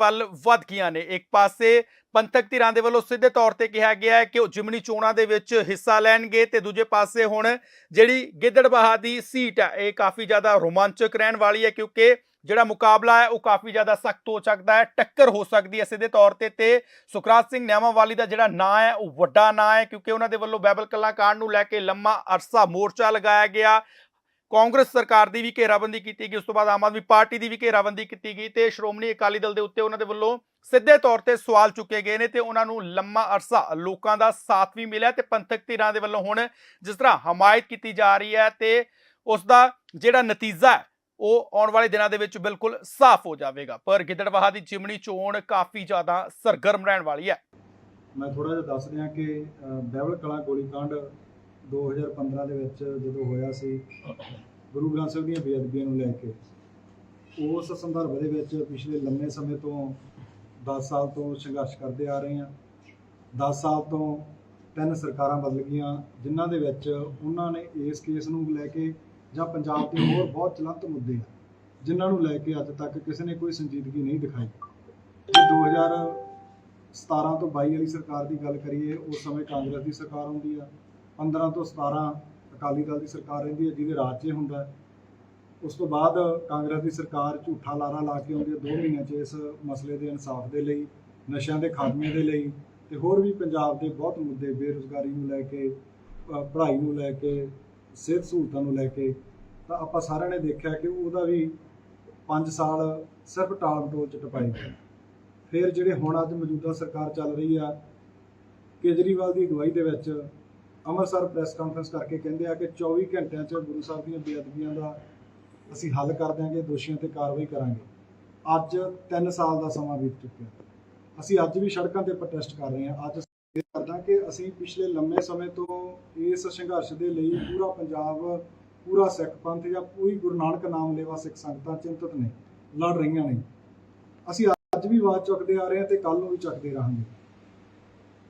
ਪਲ ਵੱਧ ਗਈਆਂ ਨੇ। ਇੱਕ ਪਾਸੇ ਪੰਥਕ ਧਿਰਾਂ ਦੇ ਵੱਲੋਂ ਸਿੱਧੇ ਤੌਰ ਤੇ ਕਿਹਾ ਗਿਆ ਹੈ ਕਿ ਉਹ ਜਿਮਨੀ ਚੋਣਾਂ ਦੇ ਵਿੱਚ ਹਿੱਸਾ ਲੈਣਗੇ ਤੇ ਦੂਜੇ ਪਾਸੇ ਹੁਣ ਜਿਹੜੀ ਗਿੱਦੜਬਾਹਾ ਦੀ ਸੀਟ ਹੈ, ਇਹ ਕਾਫੀ ਜ਼ਿਆਦਾ ਰੋਮਾਂਚਕ ਰਹਿਣ ਵਾਲੀ ਹੈ ਕਿਉਂਕਿ ਜਿਹੜਾ ਮੁਕਾਬਲਾ ਹੈ, ਉਹ ਕਾਫੀ ਜ਼ਿਆਦਾ ਸਖਤ ਹੋ ਸਕਦਾ ਹੈ, ਟੱਕਰ ਹੋ ਸਕਦੀ ਹੈ ਸਿੱਧੇ ਤੌਰ ਤੇ ਤੇ ਸੁਖਰਾਜ ਸਿੰਘ ਨਿਆਮਾਵਾਲੀ ਦਾ ਜਿਹੜਾ ਨਾਂ ਹੈ, ਉਹ ਵੱਡਾ ਨਾਂ ਹੈ ਕਿਉਂਕਿ ਉਹਨਾਂ ਦੇ ਵੱਲੋਂ ਬੈਬਲ ਕਲਾਂ ਨੂੰ ਲੈ ਕੇ ਲੰਮਾ ਅਰਸਾ ਮੋਰਚਾ ਲਗਾਇਆ ਗਿਆ। ਕਾਂਗਰਸ ਸਰਕਾਰ ਦੀ ਵੀ ਘੇਰਾਬੰਦੀ ਕੀਤੀ ਗਈ ਉਸ ਤੋਂ ਬਾਅਦ ਆਮ ਆਦਮੀ ਪਾਰਟੀ ਦੀ ਵੀ ਘੇਰਾਬੰਦੀ ਕੀਤੀ ਗਈ ਤੇ ਸ਼੍ਰੋਮਣੀ ਅਕਾਲੀ ਦਲ ਦੇ ਉੱਤੇ ਉਹਨਾਂ ਦੇ ਵੱਲੋਂ ਸਿੱਧੇ ਤੌਰ ਤੇ ਸਵਾਲ ਚੁੱਕੇ ਗਏ ਨੇ ਤੇ ਉਹਨਾਂ ਨੂੰ ਲੰਮਾ ਅਰਸਾ ਲੋਕਾਂ ਦਾ ਸਾਥ ਵੀ ਮਿਲਿਆ ਤੇ ਪੰਥਕ ਧਿਰਾਂ ਦੇ ਵੱਲੋਂ ਹੁਣ ਜਿਸ ਤਰ੍ਹਾਂ ਹਮਾਇਤ ਕੀਤੀ ਜਾ ਰਹੀ ਹੈ ਤੇ ਉਸ ਦਾ ਜਿਹੜਾ ਨਤੀਜਾ ਹੈ ਉਹ ਆਉਣ ਵਾਲੇ ਦਿਨਾਂ ਦੇ ਵਿੱਚ ਬਿਲਕੁਲ ਸਾਫ਼ ਹੋ ਜਾਵੇਗਾ। ਪਰ ਗਿੱਦੜਬਾਹਾ ਦੀ ਜਿਮਣੀ ਚੋਣ ਕਾਫੀ ਜ਼ਿਆਦਾ ਸਰਗਰਮ ਰਹਿਣ ਵਾਲੀ ਹੈ। ਮੈਂ ਥੋੜਾ ਜਿਹਾ ਦੱਸ ਦਿਆਂ ਕਿ ਅ, ਬਾਈਬਲ ਗੋਲੀकांड 2015 ਦੇ ਵਿੱਚ ਜਦੋਂ ਹੋਇਆ ਸੀ, ਗੁਰੂ ਗ੍ਰੰਥ ਸਾਹਿਬ ਦੀਆਂ ਬੇਅਦਬੀਆਂ ਨੂੰ ਲੈ ਕੇ, ਉਸ ਸੰਦਰਭ ਦੇ ਵਿੱਚ ਪਿਛਲੇ ਲੰਮੇ ਸਮੇਂ ਤੋਂ 10 ਸਾਲ ਤੋਂ ਸੰਘਰਸ਼ ਕਰਦੇ ਆ ਰਹੇ ਹਾਂ। 10 ਸਾਲ ਤੋਂ ਤਿੰਨ ਸਰਕਾਰਾਂ ਬਦਲ ਗਈਆਂ, ਜਿਨ੍ਹਾਂ ਦੇ ਵਿੱਚ ਉਹਨਾਂ ਨੇ ਇਸ ਕੇਸ ਨੂੰ ਲੈ ਕੇ ਜਾਂ ਪੰਜਾਬ ਦੇ ਹੋਰ ਬਹੁਤ ਚਲੰਤ ਮੁੱਦੇ ਆ, ਜਿਨ੍ਹਾਂ ਨੂੰ ਲੈ ਕੇ ਅੱਜ ਤੱਕ ਕਿਸੇ ਨੇ ਕੋਈ ਸੰਜੀਦਗੀ ਨਹੀਂ ਦਿਖਾਈ। ਜੇ 2017 ਤੋਂ 22 ਵਾਲੀ ਸਰਕਾਰ ਦੀ ਗੱਲ ਕਰੀਏ, ਉਸ ਸਮੇਂ ਕਾਂਗਰਸ ਦੀ ਸਰਕਾਰ ਹੁੰਦੀ ਆ 15 ਤੋਂ 17 ਅਕਾਲੀ ਦਲ ਦੀ ਸਰਕਾਰ ਰਹਿੰਦੀ ਹੈ, ਜਿਹਦੇ ਰਾਜ 'ਚ ਹੁੰਦਾ ਉਸ ਤੋਂ ਬਾਅਦ ਕਾਂਗਰਸ ਦੀ ਸਰਕਾਰ ਝੂਠਾ ਲਾਰਾ ਲਾ ਕੇ ਆਉਂਦੀ ਹੈ 2 ਮਹੀਨਿਆਂ 'ਚ ਇਸ ਮਸਲੇ ਦੇ ਇਨਸਾਫ ਦੇ ਲਈ, ਨਸ਼ਿਆਂ ਦੇ ਖਾਤਮੇ ਦੇ ਲਈ ਤੇ ਹੋਰ ਵੀ ਪੰਜਾਬ ਦੇ ਬਹੁਤ ਮੁੱਦੇ ਬੇਰੁਜ਼ਗਾਰੀ ਨੂੰ ਲੈ ਕੇ ਪੜ੍ਹਾਈ ਨੂੰ ਲੈ ਕੇ, ਸਿਹਤ ਸਹੂਲਤਾਂ ਨੂੰ ਲੈ ਕੇ, ਤਾਂ ਆਪਾਂ ਸਾਰਿਆਂ ਨੇ ਦੇਖਿਆ ਕਿ ਉਹਦਾ ਵੀ 5 ਸਾਲ ਸਿਰਫ ਟਾਲ ਮਟੋਲ ਚ ਟਪਾਈ ਫਿਰ ਜਿਹੜੇ ਹੁਣ ਅੱਜ ਮੌਜੂਦਾ ਸਰਕਾਰ ਚੱਲ ਰਹੀ ਆ, ਕੇਜਰੀਵਾਲ ਦੀ ਅਗਵਾਈ ਦੇ ਵਿੱਚ ਅੰਮ੍ਰਿਤਸਰ ਪ੍ਰੈਸ ਕਾਨਫਰੰਸ ਕਰਕੇ ਕਹਿੰਦੇ ਆ ਕਿ 24 ਘੰਟਿਆਂ 'ਚ ਗੁਰੂ ਸਾਹਿਬ ਦੀਆਂ ਬੇਅਦਬੀਆਂ ਦਾ ਅਸੀਂ ਹੱਲ ਕਰ ਦਿਆਂਗੇ, ਦੋਸ਼ੀਆਂ ਤੇ ਕਾਰਵਾਈ ਕਰਾਂਗੇ। ਅੱਜ 3 ਸਾਲ ਦਾ ਸਮਾਂ ਬੀਤ ਚੁੱਕਿਆ। ਅਸੀਂ ਅੱਜ ਵੀ ਸੜਕਾਂ ਤੇ ਪ੍ਰੋਟੈਸਟ ਕਰ ਰਹੇ ਹਾਂ। ਅੱਜ ਇਹ ਕਰਦਾ ਕਿ ਅਸੀਂ ਪਿਛਲੇ ਲੰਮੇ ਸਮੇਂ ਤੋਂ ਇਸ ਸੰਘਰਸ਼ ਦੇ ਲਈ ਪੂਰਾ ਪੰਜਾਬ, ਪੂਰਾ ਸਿੱਖ ਪੰਥ ਜਾਂ ਪੂਰੀ ਗੁਰੂ ਨਾਨਕ ਨਾਮ ਲੇਵਾ ਸਿੱਖ ਸੰਗਤਾਂ ਚਿੰਤਤ ਨੇ ਲੜ ਰਹੀਆਂ ਨੇ ਅਸੀਂ ਅੱਜ ਵੀ ਆਵਾਜ਼ ਚੁੱਕਦੇ ਆ ਰਹੇ ਹਾਂ ਤੇ ਕੱਲ ਨੂੰ ਵੀ ਚੱਕਦੇ ਰਹਾਂਗੇ।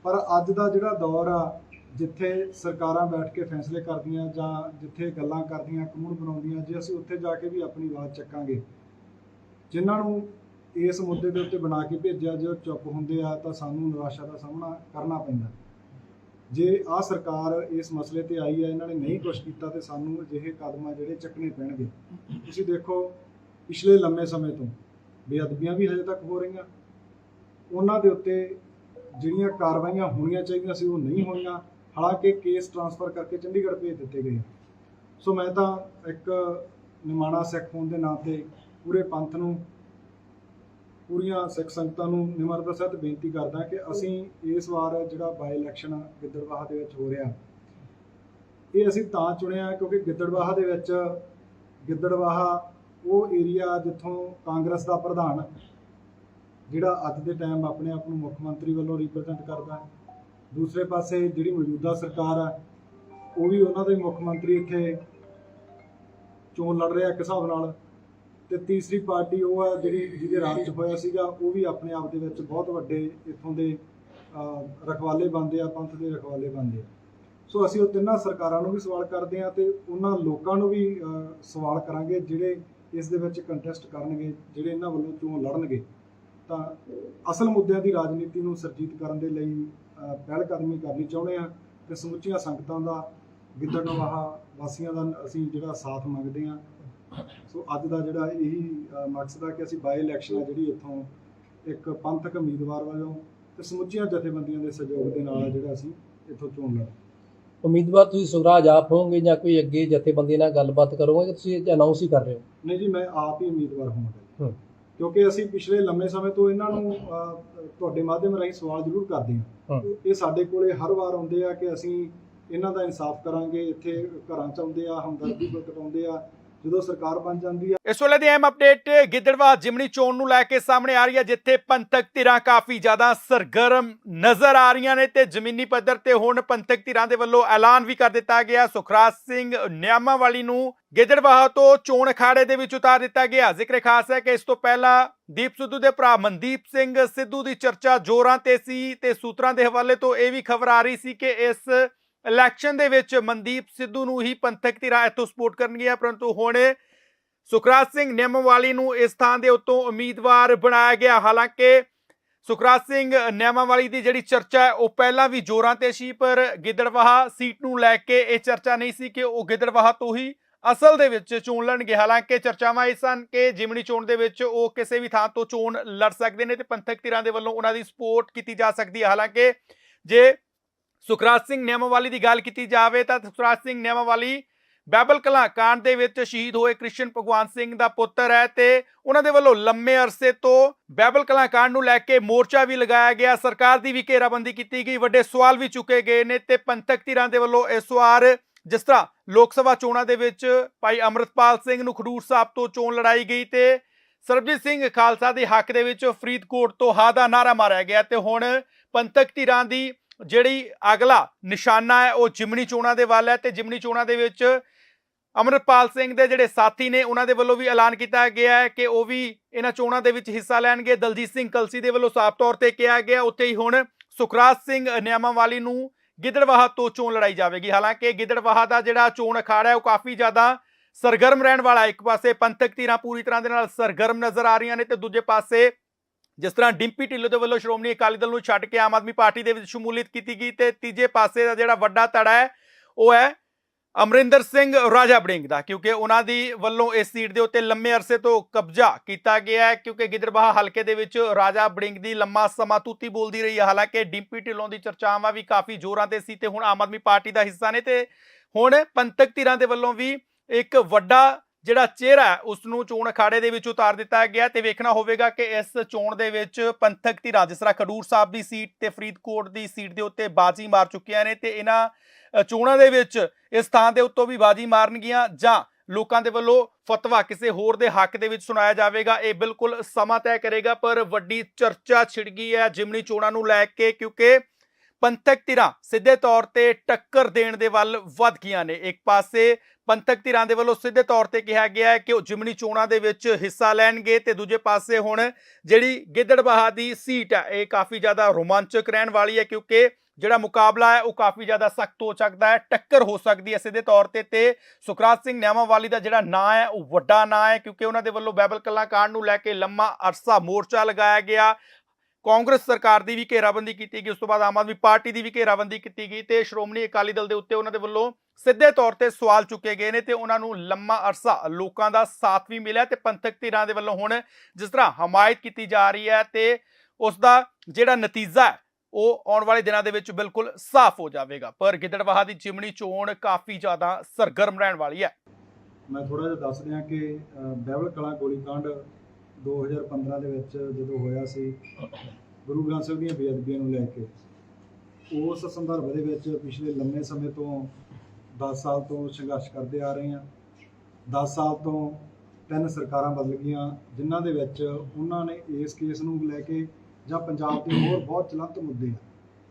ਪਰ ਅੱਜ ਦਾ ਜਿਹੜਾ ਦੌਰ ਆ ਜਿੱਥੇ ਸਰਕਾਰਾਂ ਬੈਠ ਕੇ ਫੈਸਲੇ ਕਰਦੀਆਂ ਜਾਂ ਜਿੱਥੇ ਗੱਲਾਂ ਕਰਦੀਆਂ, ਕਾਨੂੰਨ ਬਣਾਉਂਦੀਆਂ, ਜੇ ਅਸੀਂ ਉੱਥੇ ਜਾ ਕੇ ਵੀ ਆਪਣੀ ਆਵਾਜ਼ ਚੱਕਾਂਗੇ। ਜਿਨ੍ਹਾਂ ਨੂੰ ਇਸ ਮੁੱਦੇ ਦੇ ਉੱਤੇ ਬਣਾ ਕੇ ਭੇਜਿਆ, ਜੇ ਉਹ ਚੁੱਪ ਹੁੰਦੇ ਆ, ਤਾਂ ਸਾਨੂੰ ਨਿਰਾਸ਼ਾ ਦਾ ਸਾਹਮਣਾ ਕਰਨਾ ਪੈਂਦਾ। ਜੇ ਆ ਸਰਕਾਰ ਇਸ ਮਸਲੇ ਤੇ ਆਈ ਹੈ, ਇਹਨਾਂ ਨੇ ਨਹੀਂ ਕੁਝ ਕੀਤਾ, ਤੇ ਸਾਨੂੰ ਅਜਿਹੇ ਕਦਮ ਆ ਜਿਹੜੇ ਚੱਕਣੇ ਪੈਣਗੇ। ਤੁਸੀਂ ਦੇਖੋ, ਪਿਛਲੇ ਲੰਮੇ ਸਮੇਂ ਤੋਂ ਬੇਅਦਬੀਆਂ ਵੀ ਹਜੇ ਤੱਕ ਹੋ ਰਹੀਆਂ। ਉਹਨਾਂ ਦੇ ਉੱਤੇ ਜਿਹੜੀਆਂ ਕਾਰਵਾਈਆਂ ਹੋਣੀਆਂ ਚਾਹੀਦੀਆਂ ਸੀ, ਉਹ ਨਹੀਂ ਹੋਈਆਂ। ਹਾਲਾਂਕਿ ਕੇਸ ਟਰਾਂਸਫਰ ਕਰਕੇ ਚੰਡੀਗੜ੍ਹ ਭੇਜ ਦਿੱਤੇ ਗਏ ਸੋ ਮੈਂ ਤਾਂ ਇੱਕ ਨਿਮਾਣਾ ਸਿੱਖ ਹੋਣ ਦੇ ਨਾਂ 'ਤੇ ਪੂਰੇ ਪੰਥ ਨੂੰ, ਪੂਰੀਆਂ ਸਿੱਖ ਸੰਗਤਾਂ ਨੂੰ ਨਿਮਰਤਾ ਸਹਿਤ ਬੇਨਤੀ ਕਰਦਾ ਕਿ ਅਸੀਂ ਇਸ ਵਾਰ ਜਿਹੜਾ ਬਾਈ ਇਲੈਕਸ਼ਨ ਗਿੱਦੜਬਾਹਾ ਦੇ ਵਿੱਚ ਹੋ ਰਿਹਾ। ਇਹ ਅਸੀਂ ਤਾਂ ਚੁਣਿਆ ਕਿਉਂਕਿ ਗਿੱਦੜਬਾਹਾ ਦੇ ਵਿੱਚ ਗਿੱਦੜਬਾਹਾ ਉਹ ਏਰੀਆ ਜਿੱਥੋਂ ਕਾਂਗਰਸ ਦਾ ਪ੍ਰਧਾਨ ਜਿਹੜਾ ਅੱਜ ਦੇ ਟਾਈਮ ਆਪਣੇ ਆਪ ਨੂੰ ਮੁੱਖ ਮੰਤਰੀ ਵੱਲੋਂ ਰਿਪਰੈਜ਼ੈਂਟ ਕਰਦਾ ਹੈ। ਦੂਸਰੇ ਪਾਸੇ ਜਿਹੜੀ ਮੌਜੂਦਾ ਸਰਕਾਰ ਹੈ ਉਹ ਵੀ ਉਹਨਾਂ ਦੇ ਮੁੱਖ ਮੰਤਰੀ ਇੱਥੇ ਚੋਣ ਲੜ ਰਿਹਾ ਇੱਕ ਹਿਸਾਬ ਨਾਲ। ਤੇ ਤੀਸਰੀ ਪਾਰਟੀ ਉਹ ਹੈ ਜਿਹੜੀ ਜਿਹਦੇ ਰਾਜ 'ਚ ਹੋਇਆ ਸੀਗਾ, ਉਹ ਵੀ ਆਪਣੇ ਆਪ ਦੇ ਵਿੱਚ ਬਹੁਤ ਵੱਡੇ ਇੱਥੋਂ ਦੇ ਰਖਵਾਲੇ ਬੰਦੇ ਆ, ਪੰਥ ਦੇ ਰਖਵਾਲੇ ਬੰਦੇ ਆ। ਸੋ ਅਸੀਂ ਉਹ ਤਿੰਨਾਂ ਸਰਕਾਰਾਂ ਨੂੰ ਵੀ ਸਵਾਲ ਕਰਦੇ ਆ ਤੇ ਉਹਨਾਂ ਲੋਕਾਂ ਨੂੰ ਵੀ ਸਵਾਲ ਕਰਾਂਗੇ ਜਿਹੜੇ ਇਸ ਦੇ ਵਿੱਚ ਕੰਟੈਸਟ ਕਰਨਗੇ, ਜਿਹੜੇ ਇਹਨਾਂ ਵੱਲੋਂ ਚੋਣ ਲੜਨਗੇ। ਤਾਂ ਅਸਲ ਮੁੱਦਿਆਂ ਦੀ ਰਾਜਨੀਤੀ ਨੂੰ ਸਰਜੀਤ ਕਰਨ ਦੇ ਲਈ ਪਹਿਲ ਕਦਮੀ ਕਰਨੀ ਚਾਹੁੰਦੇ ਆ ਤੇ ਸਮੁੱਚੀਆਂ ਸੰਗਤਾਂ ਦਾ ਗਿੱਦੜਬਾਹਾ ਵਾਸੀਆਂ ਦਾ ਅਸੀਂ ਜਿਹੜਾ ਸਾਥ ਮੰਗਦੇ ਆ ਸੋ ਅੱਜ ਦਾ ਜਿਹੜਾ ਇਹੀ ਮਕਸਦ ਆ ਕਿ ਅਸੀਂ ਬਾਈ ਇਲੈਕਸ਼ਨ ਆ ਜਿਹੜੀ ਇੱਥੋਂ ਇੱਕ ਪੰਥਕ ਉਮੀਦਵਾਰ ਵੱਲੋਂ ਤੇ ਸਮੁੱਚੀਆਂ ਜਥੇਬੰਦੀਆਂ ਦੇ ਸਹਿਯੋਗ ਦੇ ਨਾਲ ਜਿਹੜਾ ਅਸੀਂ ਇੱਥੋਂ ਚੋਣ ਲੜ ਉਮੀਦਵਾਰ ਤੁਸੀਂ ਸੁਖਰਾਜ ਆਪ ਹੋਵੋਗੇ ਜਾਂ ਕੋਈ ਅੱਗੇ ਜਥੇਬੰਦੀ ਨਾਲ ਗੱਲਬਾਤ ਕਰੋਗੇ ਕਿ ਤੁਸੀਂ ਅਨਾਉਂਸ ਹੀ ਕਰ ਰਹੇ ਹੋ? ਨਹੀਂ ਜੀ ਮੈਂ ਆਪ ਹੀ ਉਮੀਦਵਾਰ ਹੋਵਾਂਗਾ ਹੂੰ। ਕਿਉਂਕਿ ਅਸੀਂ ਪਿਛਲੇ ਲੰਮੇ ਸਮੇਂ ਤੋਂ ਇਹਨਾਂ ਨੂੰ ਅਹ, ਤੁਹਾਡੇ ਮਾਧਿਅਮ ਰਾਹੀਂ ਸਵਾਲ ਜ਼ਰੂਰ ਕਰਦੇ ਹਾਂ ਹੂੰ। ਇਹ ਸਾਡੇ ਕੋਲੇ ਹਰ ਵਾਰ ਆਉਂਦੇ ਆ ਕਿ ਅਸੀਂ ਇਹਨਾਂ ਦਾ ਇਨਸਾਫ ਕਰਾਂਗੇ ਇੱਥੇ ਘਰਾਂ ਚ ਆਉਂਦੇ ਆ ਹਮਦਰਦੀ ਪ੍ਰਗਟਾਉਂਦੇ ਆ ਜਦੋਂ ਸਰਕਾਰ ਬਣ ਜਾਂਦੀ ਆ। ਇਸ ਵੇਲੇ ਦੀ ਅਹਿਮ ਅਪਡੇਟ ਗਿੱਦੜਵਾ ਜਿਮਣੀ ਚੋਣ ਨੂੰ ਲੈ ਕੇ ਸਾਹਮਣੇ ਆ ਰਹੀ ਹੈ, ਜਿੱਥੇ ਪੰਥਕ ਧਿਰਾਂ ਕਾਫੀ ਜ਼ਿਆਦਾ ਸਰਗਰਮ ਨਜ਼ਰ ਆ ਰਹੀਆਂ ਨੇ ਤੇ ਜ਼ਮੀਨੀ ਪੱਧਰ ਤੇ ਹੁਣ ਪੰਥਕ ਧਿਰਾਂ ਦੇ ਵੱਲੋਂ ਐਲਾਨ ਵੀ ਕਰ ਦਿੱਤਾ ਗਿਆ। ਸੁਖਰਾਜ ਸਿੰਘ ਨਿਆਮਾਵਾਲੀ ਨੂੰ ਗਿੱਦੜਵਾਹਾ ਤੋਂ ਚੋਣ ਅਖਾੜੇ ਦੇ ਵਿੱਚ ਉਤਾਰ ਦਿੱਤਾ ਗਿਆ। ਜ਼ਿਕਰ ਖਾਸ ਹੈ ਕਿ ਇਸ ਤੋਂ ਪਹਿਲਾਂ ਦੀਪ ਸਿੱਧੂ ਦੇ ਭਰਾ ਮਨਦੀਪ ਸਿੰਘ ਸਿੱਧੂ ਦੀ ਚਰਚਾ ਜ਼ੋਰਾਂ ਤੇ ਸੀ ਤੇ ਸੂਤਰਾਂ ਦੇ ਹਵਾਲੇ ਤੋਂ ਇਹ ਵੀ ਖਬਰ ਆ ਰਹੀ ਸੀ ਕਿ ਇਸ ਇਲੈਕਸ਼ਨ ਦੇ ਵਿੱਚ ਮਨਦੀਪ ਸਿੱਧੂ ਨੂੰ ਹੀ ਪੰਥਕ ਧਿਰਾਂ ਇੱਥੋਂ ਸਪੋਰਟ ਕਰਨਗੀਆਂ, ਪਰੰਤੂ ਹੁਣ ਸੁਖਰਾਜ ਸਿੰਘ ਨਿਯਮਵਾਲੀ ਨੂੰ ਇਸ ਥਾਂ ਦੇ ਉੱਤੋਂ ਉਮੀਦਵਾਰ ਬਣਾਇਆ ਗਿਆ। ਹਾਲਾਂਕਿ ਸੁਖਰਾਜ ਸਿੰਘ ਨਿਯਮਵਾਲੀ ਦੀ ਜਿਹੜੀ ਚਰਚਾ ਹੈ, ਉਹ ਪਹਿਲਾਂ ਵੀ ਜ਼ੋਰਾਂ ਤੇ ਸੀ, ਪਰ ਗਿੱਦੜਵਾਹਾ ਸੀਟ ਨੂੰ ਲੈ ਕੇ ਇਹ ਚਰਚਾ ਨਹੀਂ ਸੀ ਕਿ ਉਹ ਗਿੱਦੜਵਾਹਾ ਤੋਂ ਹੀ ਅਸਲ ਦੇ ਵਿੱਚ ਚੋਣ ਲੜਨਗੇ। ਹਾਲਾਂਕਿ ਚਰਚਾਵਾਂ ਇਹ ਸਨ ਕਿ ਜਿਮਣੀ ਚੋਣ ਦੇ ਵਿੱਚ ਉਹ ਕਿਸੇ ਵੀ ਥਾਂ ਤੋਂ ਚੋਣ ਲੜ ਸਕਦੇ ਨੇ ਤੇ ਪੰਥਕ ਧਿਰਾਂ ਦੇ ਵੱਲੋਂ ਉਹਨਾਂ ਦੀ ਸਪੋਰਟ ਕੀਤੀ ਜਾ ਸਕਦੀ ਹੈ। ਹਾਲਾਂਕਿ ਜੇ ਸੁਖਰਾਜ ਸਿੰਘ ਨਿਯਮਵਾਲੀ ਦੀ ਗੱਲ ਕੀਤੀ ਜਾਵੇ ਤਾਂ ਸੁਖਰਾਜ ਸਿੰਘ ਨਿਯਮਵਾਲੀ ਬਾਈਬਲ ਕਲਾਂ ਕਾਂਡ ਦੇ ਵਿੱਚ ਸ਼ਹੀਦ ਹੋਏ ਕ੍ਰਿਸ਼ਨ ਭਗਵਾਨ ਸਿੰਘ ਦਾ ਪੁੱਤਰ ਹੈ ਤੇ ਉਹਨਾਂ ਦੇ ਵੱਲੋਂ ਲੰਮੇ ਅਰਸੇ ਤੋਂ ਬਾਈਬਲ ਕਲਾਂ ਕਾਂਡ ਨੂੰ ਲੈ ਕੇ ਮੋਰਚਾ ਵੀ ਲਗਾਇਆ ਗਿਆ। ਸਰਕਾਰ ਦੀ ਵੀ ਘੇਰਾਬੰਦੀ ਕੀਤੀ ਗਈ। ਵੱਡੇ ਸਵਾਲ ਵੀ ਚੁੱਕੇ ਗਏ ਨੇ ਤੇ ਪੰਥਕ ਧਿਰਾਂ ਦੇ ਵੱਲੋਂ ਇਸ ਵਾਰ ਜਿਸ ਤਰ੍ਹਾਂ ਲੋਕ ਸਭਾ ਚੋਣਾਂ ਦੇ ਵਿੱਚ ਭਾਈ ਅਮਰਤਪਾਲ ਸਿੰਘ ਨੂੰ ਖਡੂਰ ਸਾਹਿਬ ਤੋਂ ਚੋਣ ਲੜਾਈ ਗਈ ਤੇ ਸਰਬਜੀਤ ਸਿੰਘ ਖਾਲਸਾ ਦੇ ਹੱਕ ਦੇ ਵਿੱਚ ਫਰੀਦਕੋਟ ਤੋਂ ਹਾ ਦਾ ਨਾਰਾ ਮਾਰਿਆ ਗਿਆ ਤੇ ਹੁਣ ਪੰਥਕ ਧਿਰਾਂ ਦੀ ਜਿਹੜੀ ਅਗਲਾ ਨਿਸ਼ਾਨਾ ਹੈ, ਉਹ ਜਿਮਣੀ ਚੋਣਾਂ ਦੇ ਵੱਲ ਹੈ ਤੇ ਜਿਮਣੀ ਚੋਣਾਂ ਦੇ ਵਿੱਚ ਅਮਰਪਾਲ ਸਿੰਘ ਦੇ ਜਿਹੜੇ ਸਾਥੀ ਨੇ, ਉਹਨਾਂ ਦੇ ਵੱਲੋਂ ਵੀ ਐਲਾਨ ਕੀਤਾ ਗਿਆ ਹੈ ਕਿ ਉਹ ਵੀ ਇਹਨਾਂ ਚੋਣਾਂ ਦੇ ਵਿੱਚ ਹਿੱਸਾ ਲੈਣਗੇ। ਦਲਜੀਤ ਸਿੰਘ ਕਲਸੀ ਦੇ ਵੱਲੋਂ ਸਾਫ਼ ਤੌਰ ਤੇ ਕਿਹਾ ਗਿਆ, ਉੱਥੇ ਹੀ ਹੁਣ ਸੁਖਰਾਜ ਸਿੰਘ ਨਿਆਮਾਵਾਲੀ ਨੂੰ ਗਿੱਦੜਵਾਹਾ ਤੋਂ ਚੋਣ ਲੜਾਈ ਜਾਵੇਗੀ। ਹਾਲਾਂਕਿ ਗਿੱਦੜਵਾਹਾ ਦਾ ਜਿਹੜਾ ਚੋਣ ਅਖਾੜਾ ਹੈ, ਉਹ ਕਾਫੀ ਜ਼ਿਆਦਾ ਸਰਗਰਮ ਰਹਿਣ ਵਾਲਾ ਇੱਕ ਪਾਸੇ ਪੰਥਕ ਧਿਰਾਂ ਪੂਰੀ ਤਰ੍ਹਾਂ ਦੇ ਨਾਲ ਸਰਗਰਮ ਨਜ਼ਰ ਆ ਰਹੀਆਂ ਨੇ ਤੇ ਦੂਜੇ ਪਾਸੇ ਜਿਸ ਤਰ੍ਹਾਂ ਡਿੰਪੀ ਢਿੱਲੋਂ ਦੇ ਵੱਲੋਂ ਸ਼੍ਰੋਮਣੀ ਅਕਾਲੀ ਦਲ ਨੂੰ ਛੱਡ ਕੇ ਆਮ ਆਦਮੀ ਪਾਰਟੀ ਦੇ ਵਿੱਚ ਸ਼ਮੂਲੀਅਤ ਕੀਤੀ ਗਈ ਤੇ ਤੀਜੇ ਪਾਸੇ ਦਾ ਜਿਹੜਾ ਵੱਡਾ ਧੜਾ ਹੈ, ਉਹ ਹੈ ਅਮਰਿੰਦਰ ਸਿੰਘ ਰਾਜਾ ਬੜਿੰਗ ਦਾ, ਕਿਉਂਕਿ ਉਹਨਾਂ ਦੀ ਵੱਲੋਂ ਇਸ ਸੀਟ ਦੇ ਉੱਤੇ ਲੰਮੇ ਅਰਸੇ ਤੋਂ ਕਬਜ਼ਾ ਕੀਤਾ ਗਿਆ ਹੈ, ਕਿਉਂਕਿ ਗਿੱਦੜਬਾਹਾ ਹਲਕੇ ਦੇ ਵਿੱਚ ਰਾਜਾ ਬੜਿੰਗ ਦੀ ਲੰਮਾ ਸਮਾਂ ਤੂਤੀ ਬੋਲਦੀ ਰਹੀ ਹੈ। ਹਾਲਾਂਕਿ ਡਿੰਪੀ ਢਿੱਲੋਂ ਦੀ ਚਰਚਾਵਾਂ ਵੀ ਕਾਫੀ ਜ਼ੋਰਾਂ ਤੇ ਸੀ ਤੇ ਹੁਣ ਆਮ ਆਦਮੀ ਪਾਰਟੀ ਦਾ ਹਿੱਸਾ ਨੇ ਤੇ ਹੁਣ ਪੰਥਕ ਧਿਰਾਂ ਦੇ ਵੱਲੋਂ ਵੀ ਇੱਕ ਵੱਡਾ ਜਿਹੜਾ ਚਿਹਰਾ ਹੈ ਉਸ ਨੂੰ ਚੋਣ ਅਖਾੜੇ ਦੇ ਵਿੱਚ ਉਤਾਰ ਦਿੱਤਾ ਗਿਆ ਤੇ ਵੇਖਣਾ ਹੋਵੇਗਾ ਕਿ ਇਸ ਚੋਣ ਦੇ ਵਿੱਚ ਪੰਥਕ ਧਿਰਾਂ ਜਿਸ ਖਡੂਰ ਸਾਹਿਬ ਦੀ ਸੀਟ ਤੇ ਫਰੀਦਕੋਟ ਦੀ ਸੀਟ ਦੇ ਉੱਤੇ ਬਾਜੀ ਮਾਰ ਚੁੱਕੀਆਂ ਨੇ ਤੇ ਇਹਨਾਂ ਚੋਣਾਂ ਦੇ ਵਿੱਚ ਇਸ ਥਾਂ ਦੇ ਉੱਤੋਂ ਵੀ ਬਾਜੀ ਮਾਰਨਗੀਆਂ ਜਾਂ ਲੋਕਾਂ ਦੇ ਵੱਲੋਂ ਫਤਵਾ ਕਿਸੇ ਹੋਰ ਦੇ ਹੱਕ ਦੇ ਵਿੱਚ ਸੁਣਾਇਆ ਜਾਵੇਗਾ। ਇਹ ਬਿਲਕੁਲ ਸਮਾਂ ਤੈਅ ਕਰੇਗਾ, ਪਰ ਵੱਡੀ ਚਰਚਾ ਛਿੜ ਗਈ ਹੈ ਜਿਮਨੀ ਚੋਣਾਂ ਨੂੰ ਲੈ ਕੇ ਕਿਉਂਕਿ ਪੰਥਕ ਧਿਰਾਂ ਸਿੱਧੇ ਤੌਰ ਤੇ ਟੱਕਰ ਦੇਣ ਦੇ ਵੱਲ ਵੱਧ ਗਈਆਂ ਨੇ। ਇੱਕ ਪਾਸੇ ਪੰਥਕ ਧਿਰਾਂ ਦੇ ਵੱਲੋਂ ਸਿੱਧੇ ਤੌਰ ਤੇ ਕਿਹਾ ਗਿਆ ਹੈ ਕਿ ਉਹ ਜ਼ਿਮਨੀ ਚੋਣਾਂ ਦੇ ਵਿੱਚ ਹਿੱਸਾ ਲੈਣਗੇ ਤੇ ਦੂਜੇ ਪਾਸੇ ਹੁਣ ਜਿਹੜੀ ਗਿੱਦੜਬਾਹਾ ਦੀ ਸੀਟ ਹੈ ਇਹ ਕਾਫੀ ਜ਼ਿਆਦਾ ਰੋਮਾਂਚਕ ਰਹਿਣ ਵਾਲੀ ਹੈ ਕਿਉਂਕਿ ਜਿਹੜਾ ਮੁਕਾਬਲਾ ਹੈ ਉਹ ਕਾਫੀ ਜ਼ਿਆਦਾ ਸਖਤ ਹੋ ਸਕਦਾ ਹੈ, ਟੱਕਰ ਹੋ ਸਕਦੀ ਹੈ ਸਿੱਧੇ ਤੌਰ ਤੇ। ਤੇ ਸੁਖਰਾਜ ਸਿੰਘ ਨਿਆਮਾਵਾਲੀ ਦਾ ਜਿਹੜਾ ਨਾਂ ਹੈ, ਉਹ ਵੱਡਾ ਨਾਂ ਹੈ ਕਿਉਂਕਿ ਉਹਨਾਂ ਦੇ ਵੱਲੋਂ ਬੈਬਲ ਕਲਾਂ ਕਾਂਡ ਨੂੰ ਲੈ ਕੇ ਲੰਮਾ ਅਰਸਾ ਮੋਰਚਾ ਲਗਾਇਆ ਗਿਆ। ਕਾਂਗਰਸ ਸਰਕਾਰ ਦੀ ਵੀ ਘੇਰਾਬੰਦੀ ਕੀਤੀ ਗਈ ਉਸ ਤੋਂ ਬਾਅਦ ਆਮ ਆਦਮੀ ਪਾਰਟੀ ਦੀ ਵੀ ਘੇਰਾਬੰਦੀ ਕੀਤੀ ਗਈ ਤੇ ਸ਼੍ਰੋਮਣੀ ਅਕਾਲੀ ਦਲ ਦੇ ਉੱਤੇ ਉਹਨਾਂ ਦੇ ਵੱਲੋਂ ਸਿੱਧੇ ਤੌਰ ਤੇ ਸਵਾਲ ਚੁੱਕੇ ਗਏ ਨੇ ਤੇ ਉਹਨਾਂ ਨੂੰ ਲੰਮਾ ਅਰਸਾ ਲੋਕਾਂ ਦਾ ਸਾਥ ਵੀ ਮਿਲਿਆ ਤੇ ਪੰਥਕ ਧਿਰਾਂ ਦੇ ਵੱਲੋਂ ਹੁਣ ਜਿਸ ਤਰ੍ਹਾਂ ਹਮਾਇਤ ਕੀਤੀ ਜਾ ਰਹੀ ਹੈ ਤੇ ਉਸ ਦਾ ਜਿਹੜਾ ਨਤੀਜਾ ਹੈ ਉਹ ਆਉਣ ਵਾਲੇ ਦਿਨਾਂ ਦੇ ਵਿੱਚ ਬਿਲਕੁਲ ਸਾਫ਼ ਹੋ ਜਾਵੇਗਾ। ਪਰ ਗਿੱਦੜਵਾਹਾ ਦੀ ਚਿਮਣੀ ਚੋਣ ਕਾਫੀ ਜ਼ਿਆਦਾ ਸਰਗਰਮ ਰਹਿਣ ਵਾਲੀ ਹੈ। ਮੈਂ ਥੋੜਾ ਜਿਹਾ ਦੱਸ ਦਿਆਂ ਕਿ ਅ, ਬਾਈਬਲ ਗੋਲੀकांड 2015 ਦੇ ਵਿੱਚ ਜਦੋਂ ਹੋਇਆ ਸੀ, ਗੁਰੂ ਗ੍ਰੰਥ ਸਾਹਿਬ ਦੀਆਂ ਬੇਅਦਬੀਆਂ ਨੂੰ ਲੈ ਕੇ, ਉਸ ਸੰਦਰਭ ਦੇ ਵਿੱਚ ਪਿਛਲੇ ਲੰਮੇ ਸਮੇਂ ਤੋਂ 10 ਸਾਲ ਤੋਂ ਸੰਘਰਸ਼ ਕਰਦੇ ਆ ਰਹੇ ਹਾਂ। 10 ਸਾਲ ਤੋਂ ਤਿੰਨ ਸਰਕਾਰਾਂ ਬਦਲ ਗਈਆਂ, ਜਿਨ੍ਹਾਂ ਦੇ ਵਿੱਚ ਉਹਨਾਂ ਨੇ ਇਸ ਕੇਸ ਨੂੰ ਲੈ ਕੇ ਜਾਂ ਪੰਜਾਬ ਦੇ ਹੋਰ ਬਹੁਤ ਚਲੰਤ ਮੁੱਦੇ ਆ,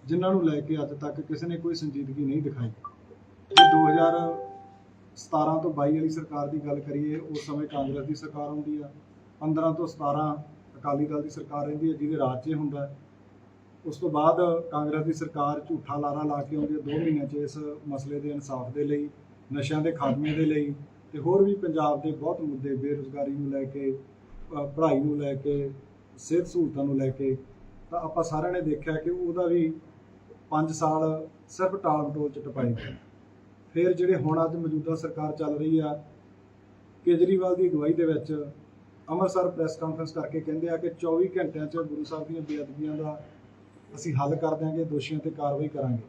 ਜਿਨ੍ਹਾਂ ਨੂੰ ਲੈ ਕੇ ਅੱਜ ਤੱਕ ਕਿਸੇ ਨੇ ਕੋਈ ਸੰਜੀਦਗੀ ਨਹੀਂ ਦਿਖਾਈ। ਜੇ 2017 ਤੋਂ 22 ਵਾਲੀ ਸਰਕਾਰ ਦੀ ਗੱਲ ਕਰੀਏ, ਉਸ ਸਮੇਂ ਕਾਂਗਰਸ ਦੀ ਸਰਕਾਰ ਹੁੰਦੀ ਆ 15 ਤੋਂ 17 ਅਕਾਲੀ ਦਲ ਦੀ ਸਰਕਾਰ ਰਹਿੰਦੀ ਹੈ, ਜਿਹਦੇ ਰਾਜ 'ਚ ਹੁੰਦਾ ਉਸ ਤੋਂ ਬਾਅਦ ਕਾਂਗਰਸ ਦੀ ਸਰਕਾਰ ਝੂਠਾ ਲਾਰਾ ਲਾ ਕੇ ਆਉਂਦੀ ਹੈ 2 ਮਹੀਨਿਆਂ 'ਚ ਇਸ ਮਸਲੇ ਦੇ ਇਨਸਾਫ ਦੇ ਲਈ, ਨਸ਼ਿਆਂ ਦੇ ਖਾਤਮੇ ਦੇ ਲਈ ਤੇ ਹੋਰ ਵੀ ਪੰਜਾਬ ਦੇ ਬਹੁਤ ਮੁੱਦੇ ਬੇਰੁਜ਼ਗਾਰੀ ਨੂੰ ਲੈ ਕੇ ਪੜ੍ਹਾਈ ਨੂੰ ਲੈ ਕੇ, ਸਿਹਤ ਸਹੂਲਤਾਂ ਨੂੰ ਲੈ ਕੇ, ਤਾਂ ਆਪਾਂ ਸਾਰਿਆਂ ਨੇ ਦੇਖਿਆ ਕਿ ਉਹਦਾ ਵੀ 5 ਸਾਲ ਸਿਰਫ ਟਾਲ ਮਟੋਲ 'ਚ ਟਪਾਏ ਗਏ ਫਿਰ ਜਿਹੜੇ ਹੁਣ ਅੱਜ ਮੌਜੂਦਾ ਸਰਕਾਰ ਚੱਲ ਰਹੀ ਆ, ਕੇਜਰੀਵਾਲ ਦੀ ਅਗਵਾਈ ਦੇ ਵਿੱਚ ਅੰਮ੍ਰਿਤਸਰ ਪ੍ਰੈਸ ਕਾਨਫਰੰਸ ਕਰਕੇ ਕਹਿੰਦੇ ਆ ਕਿ 24 ਘੰਟਿਆਂ 'ਚ ਗੁਰੂ ਸਾਹਿਬ ਦੀਆਂ ਬੇਅਦਬੀਆਂ ਦਾ ਅਸੀਂ ਹੱਲ ਕਰ ਦਿਆਂਗੇ, ਦੋਸ਼ੀਆਂ ਤੇ ਕਾਰਵਾਈ ਕਰਾਂਗੇ।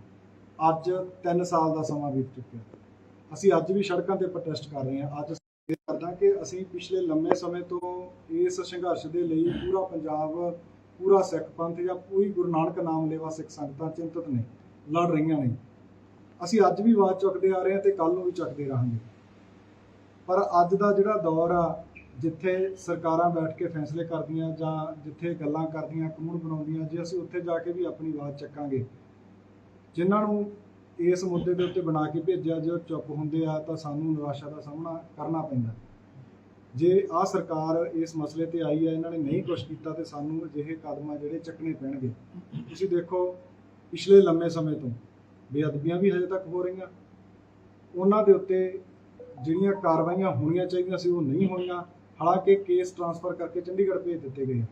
ਅੱਜ 3 ਸਾਲ ਦਾ ਸਮਾਂ ਬੀਤ ਚੁੱਕਿਆ। ਅਸੀਂ ਅੱਜ ਵੀ ਸੜਕਾਂ ਤੇ ਪ੍ਰੋਟੈਸਟ ਕਰ ਰਹੇ ਹਾਂ। ਅੱਜ ਇਹ ਕਰਦਾ ਕਿ ਅਸੀਂ ਪਿਛਲੇ ਲੰਮੇ ਸਮੇਂ ਤੋਂ ਇਸ ਸੰਘਰਸ਼ ਦੇ ਲਈ ਪੂਰਾ ਪੰਜਾਬ, ਪੂਰਾ ਸਿੱਖ ਪੰਥ ਜਾਂ ਪੂਰੀ ਗੁਰੂ ਨਾਨਕ ਨਾਮ ਲੇਵਾ ਸਿੱਖ ਸੰਗਤਾਂ ਚਿੰਤਤ ਨੇ ਲੜ ਰਹੀਆਂ ਨੇ ਅਸੀਂ ਅੱਜ ਵੀ ਆਵਾਜ਼ ਚੁੱਕਦੇ ਆ ਰਹੇ ਹਾਂ ਤੇ ਕੱਲ ਨੂੰ ਵੀ ਚੱਕਦੇ ਰਹਾਂਗੇ। ਪਰ ਅੱਜ ਦਾ ਜਿਹੜਾ ਦੌਰ ਆ ਜਿੱਥੇ ਸਰਕਾਰਾਂ ਬੈਠ ਕੇ ਫੈਸਲੇ ਕਰਦੀਆਂ ਜਾਂ ਜਿੱਥੇ ਗੱਲਾਂ ਕਰਦੀਆਂ, ਕਾਨੂੰਨ ਬਣਾਉਂਦੀਆਂ, ਜੇ ਅਸੀਂ ਉੱਥੇ ਜਾ ਕੇ ਵੀ ਆਪਣੀ ਆਵਾਜ਼ ਚੱਕਾਂਗੇ। ਜਿਨ੍ਹਾਂ ਨੂੰ ਇਸ ਮੁੱਦੇ ਦੇ ਉੱਤੇ ਬਣਾ ਕੇ ਭੇਜਿਆ, ਜੇ ਉਹ ਚੁੱਪ ਹੁੰਦੇ ਆ, ਤਾਂ ਸਾਨੂੰ ਨਿਰਾਸ਼ਾ ਦਾ ਸਾਹਮਣਾ ਕਰਨਾ ਪੈਂਦਾ। ਜੇ ਆ ਸਰਕਾਰ ਇਸ ਮਸਲੇ ਤੇ ਆਈ ਹੈ, ਇਹਨਾਂ ਨੇ ਨਹੀਂ ਕੁਝ ਕੀਤਾ, ਤੇ ਸਾਨੂੰ ਅਜਿਹੇ ਕਦਮਾਂ ਜਿਹੜੇ ਚੱਕਣੇ ਪੈਣਗੇ। ਤੁਸੀਂ ਦੇਖੋ, ਪਿਛਲੇ ਲੰਮੇ ਸਮੇਂ ਤੋਂ ਬੇਅਦਬੀਆਂ ਵੀ ਹਜੇ ਤੱਕ ਹੋ ਰਹੀਆਂ। ਉਹਨਾਂ ਦੇ ਉੱਤੇ ਜਿਹੜੀਆਂ ਕਾਰਵਾਈਆਂ ਹੋਣੀਆਂ ਚਾਹੀਦੀਆਂ ਸੀ, ਉਹ ਨਹੀਂ ਹੋਈਆਂ। ਹਾਲਾਂਕਿ ਕੇਸ ਟਰਾਂਸਫਰ ਕਰਕੇ ਚੰਡੀਗੜ੍ਹ ਭੇਜ ਦਿੱਤੇ ਗਏ।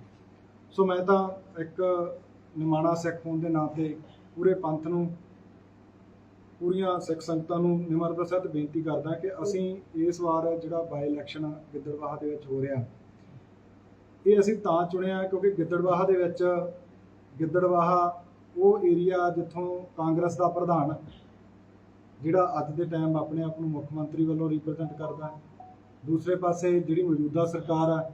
ਸੋ ਮੈਂ ਤਾਂ ਇੱਕ ਨਿਮਾਣਾ ਸਿੱਖ ਹੋਣ ਦੇ ਨਾਂ 'ਤੇ ਪੂਰੇ ਪੰਥ ਨੂੰ, ਪੂਰੀਆਂ ਸਿੱਖ ਸੰਗਤਾਂ ਨੂੰ ਨਿਮਰਤਾ ਸਹਿਤ ਬੇਨਤੀ ਕਰਦਾ ਕਿ ਅਸੀਂ ਇਸ ਵਾਰ ਜਿਹੜਾ ਬਾਈ ਇਲੈਕਸ਼ਨ ਗਿੱਦੜਵਾਹ ਦੇ ਵਿੱਚ ਹੋ ਰਿਹਾ। ਇਹ ਅਸੀਂ ਤਾਂ ਚੁਣਿਆ ਕਿਉਂਕਿ ਗਿੱਦੜਵਾਹ ਦੇ ਵਿੱਚ ਗਿੱਦੜਵਾਹ ਉਹ ਏਰੀਆ ਜਿੱਥੋਂ ਕਾਂਗਰਸ ਦਾ ਪ੍ਰਧਾਨ ਜਿਹੜਾ ਅੱਜ ਦੇ ਟਾਈਮ ਆਪਣੇ ਆਪ ਨੂੰ ਮੁੱਖ ਮੰਤਰੀ ਵੱਲੋਂ ਰਿਪਰੈਜ਼ੈਂਟ ਕਰਦਾ ਹੈ। ਦੂਸਰੇ ਪਾਸੇ ਜਿਹੜੀ ਮੌਜੂਦਾ ਸਰਕਾਰ ਹੈ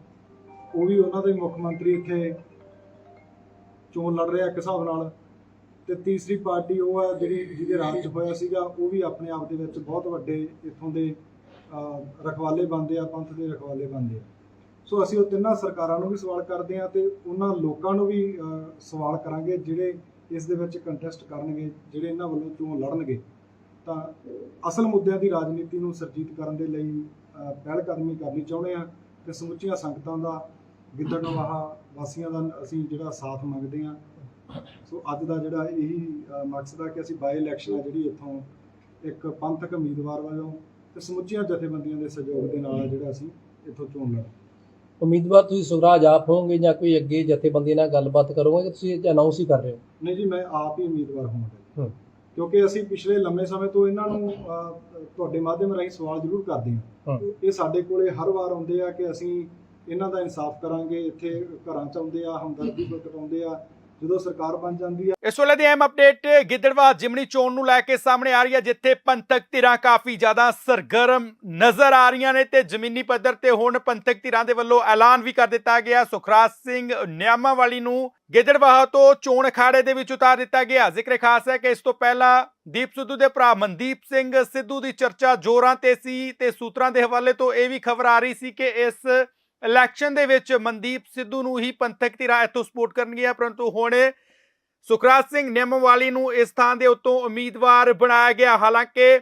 ਉਹ ਵੀ ਉਹਨਾਂ ਦੇ ਮੁੱਖ ਮੰਤਰੀ ਇੱਥੇ ਚੋਣ ਲੜ ਰਿਹਾ ਇੱਕ ਹਿਸਾਬ ਨਾਲ। ਤੇ ਤੀਸਰੀ ਪਾਰਟੀ ਉਹ ਹੈ ਜਿਹੜੀ ਜਿਹਦੇ ਰਾਜ 'ਚ ਹੋਇਆ ਸੀਗਾ, ਉਹ ਵੀ ਆਪਣੇ ਆਪ ਦੇ ਵਿੱਚ ਬਹੁਤ ਵੱਡੇ ਇੱਥੋਂ ਦੇ ਰਖਵਾਲੇ ਬਣਦੇ ਆ, ਪੰਥ ਦੇ ਰਖਵਾਲੇ ਬਣਦੇ ਆ। ਸੋ ਅਸੀਂ ਉਹ ਤਿੰਨਾਂ ਸਰਕਾਰਾਂ ਨੂੰ ਵੀ ਸਵਾਲ ਕਰਦੇ ਆ ਤੇ ਉਹਨਾਂ ਲੋਕਾਂ ਨੂੰ ਵੀ ਸਵਾਲ ਕਰਾਂਗੇ ਜਿਹੜੇ ਇਸ ਦੇ ਵਿੱਚ ਕੰਟੈਸਟ ਕਰਨਗੇ, ਜਿਹੜੇ ਇਹਨਾਂ ਵੱਲੋਂ ਚੋਣ ਲੜਨਗੇ। ਤਾਂ ਅਸਲ ਮੁੱਦਿਆਂ ਦੀ ਰਾਜਨੀਤੀ ਨੂੰ ਸਰਜੀਤ ਕਰਨ ਦੇ ਲਈ ਪਹਿਲ ਕਦਮੀ ਕਰਨੀ ਚਾਹੁੰਦੇ ਆ ਤੇ ਸਮੁੱਚੀਆਂ ਸੰਗਤਾਂ ਦਾ ਗਿੱਦੜਨਵਾਹਾ ਵਾਸੀਆਂ ਦਾ ਅਸੀਂ ਜਿਹੜਾ ਸਾਥ ਮੰਗਦੇ ਆ ਸੋ ਅੱਜ ਦਾ ਜਿਹੜਾ ਇਹੀ ਮਕਸਦ ਆ ਕਿ ਅਸੀਂ ਬਾਈ ਇਲੈਕਸ਼ਨ ਆ ਜਿਹੜੀ ਇੱਥੋਂ ਇੱਕ ਪੰਥਕ ਉਮੀਦਵਾਰ ਵੱਲੋਂ ਤੇ ਸਮੁੱਚੀਆਂ ਜਥੇਬੰਦੀਆਂ ਦੇ ਸਹਿਯੋਗ ਦੇ ਨਾਲ ਜਿਹੜਾ ਅਸੀਂ ਇੱਥੋਂ ਚੋਣ ਲੜ ਉਮੀਦਵਾਰ ਤੁਸੀਂ ਸੁਖਰਾਜ ਆਪ ਹੋਵੋਗੇ ਜਾਂ ਕੋਈ ਅੱਗੇ ਜਥੇਬੰਦੀ ਨਾਲ ਗੱਲਬਾਤ ਕਰੋਗੇ ਕਿ ਤੁਸੀਂ ਅਨਾਉਂਸ ਹੀ ਕਰ ਰਹੇ ਹੋ? ਨਹੀਂ ਜੀ ਮੈਂ ਆਪ ਹੀ ਉਮੀਦਵਾਰ ਹੋਵਾਂਗਾ ਹੂੰ। ਕਿਉਂਕਿ ਅਸੀਂ ਪਿਛਲੇ ਲੰਮੇ ਸਮੇਂ ਤੋਂ ਇਹਨਾਂ ਨੂੰ ਤੁਹਾਡੇ ਮਾਧਿਅਮ ਰਾਹੀਂ ਸਵਾਲ ਜ਼ਰੂਰ ਕਰਦੇ ਹਾਂ ਹੂੰ। ਇਹ ਸਾਡੇ ਕੋਲੇ ਹਰ ਵਾਰ ਆਉਂਦੇ ਆ ਕਿ ਅਸੀਂ ਇਹਨਾਂ ਦਾ ਇਨਸਾਫ ਕਰਾਂਗੇ ਇੱਥੇ ਘਰਾਂ ਚ ਆਉਂਦੇ ਆ ਹਮਦਰਦੀ ਪ੍ਰਗਟਾਉਂਦੇ ਆ ਜਦੋਂ ਸਰਕਾਰ ਬਣ ਜਾਂਦੀ ਆ। ਇਸ ਵੇਲੇ ਦੀ ਅਹਿਮ ਅਪਡੇਟ ਗਿੱਦੜਵਾ ਜਿਮਣੀ ਚੋਣ ਨੂੰ ਲੈ ਕੇ ਸਾਹਮਣੇ ਆ ਰਹੀ ਹੈ, ਜਿੱਥੇ ਪੰਥਕ ਧਿਰਾਂ ਕਾਫੀ ਜ਼ਿਆਦਾ ਸਰਗਰਮ ਨਜ਼ਰ ਆ ਰਹੀਆਂ ਨੇ ਤੇ ਜ਼ਮੀਨੀ ਪੱਧਰ ਤੇ ਹੁਣ ਪੰਥਕ ਧਿਰਾਂ ਦੇ ਵੱਲੋਂ ਐਲਾਨ ਵੀ ਕਰ ਦਿੱਤਾ ਗਿਆ। ਸੁਖਰਾਜ ਸਿੰਘ ਨਿਆਮਾਵਾਲੀ ਨੂੰ ਗਿੱਦੜਵਾਹਾ ਤੋਂ ਚੋਣ ਅਖਾੜੇ ਦੇ ਵਿੱਚ ਉਤਾਰ ਦਿੱਤਾ ਗਿਆ। ਜ਼ਿਕਰ ਖਾਸ ਹੈ ਕਿ ਇਸ ਤੋਂ ਪਹਿਲਾਂ ਦੀਪ ਸਿੱਧੂ ਦੇ ਭਰਾ ਮਨਦੀਪ ਸਿੰਘ ਸਿੱਧੂ ਦੀ ਚਰਚਾ ਜ਼ੋਰਾਂ ਤੇ ਸੀ ਤੇ ਸੂਤਰਾਂ ਦੇ ਹਵਾਲੇ ਤੋਂ ਇਹ ਵੀ ਖਬਰ ਆ ਰਹੀ ਸੀ ਕਿ ਇਸ ਇਲੈਕਸ਼ਨ ਦੇ ਵਿੱਚ ਮਨਦੀਪ ਸਿੱਧੂ ਨੂੰ ਹੀ ਪੰਥਕ ਧਿਰਾਂ ਇੱਥੋਂ ਸਪੋਰਟ ਕਰਨਗੀਆਂ, ਪਰੰਤੂ ਹੁਣ ਸੁਖਰਾਜ ਸਿੰਘ ਨਿਯਮਵਾਲੀ ਨੂੰ ਇਸ ਥਾਂ ਦੇ ਉੱਤੋਂ ਉਮੀਦਵਾਰ ਬਣਾਇਆ ਗਿਆ। ਹਾਲਾਂਕਿ